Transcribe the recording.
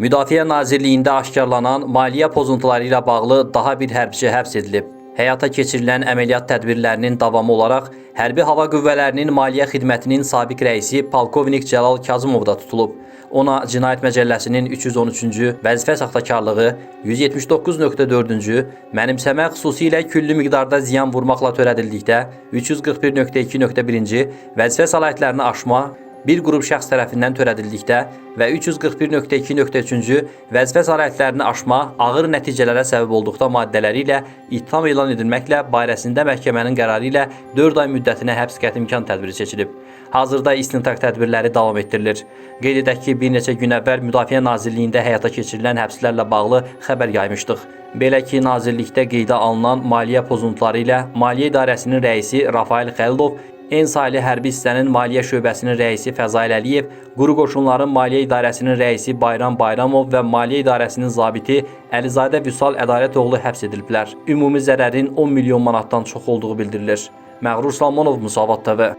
Müdafiə Nazirliyində aşkarlanan maliyyə pozuntuları ilə bağlı daha bir hərbçi həbs edilib. Həyata keçirilən əməliyyat tədbirlərinin davamı olaraq Hərbi Hava Qüvvələrinin Maliyyə Xidmətinin sabiq rəisi polkovnik Cəlal Kazımov da tutulub. Ona Cinayət Məcəlləsinin 313-cü vəzifə saxtakarlığı, 179.4-cü mənimsəmə xüsusilə küllü miqdarda ziyan vurmaqla törədildikdə, 341.2.1-ci vəzifə səlahiyyətlərini aşma, bir qrup şəxs tərəfindən törədildikdə və 341.2.3-cü vəzifə səlahiyyətlərini aşma ağır nəticələrə səbəb olduqda maddələri ilə ittiham elan edilməklə barəsində məhkəmənin qərarı ilə 4 ay müddətinə həbs qəti imkan tədbiri seçilib. Hazırda istintaq tədbirləri davam etdirilir. Qeyd edək ki, bir neçə gün əvvəl Müdafiə Nazirliyində həyata keçirilən həbslərlə bağlı xəbər yaymışdıq. Belə ki, nazirlikdə qeydə alınan maliyyə pozuntuları ilə Maliyyə İdarəsinin rəisi Rafael Xəlilov Ensaylı hərbi hissənin maliyyə şöbəsinin rəisi Fəzail Əliyev, Quru Qoşunların Maliyyə İdarəsinin rəisi Bayram Bayramov və Maliyyə İdarəsinin zabiti Əlizadə Vüsal Ədalətoğlu həbs ediliblər. Ümumi zərərin 10 milyon manatdan çox olduğu bildirilir. Məğrur Salmanov, Musavat TV.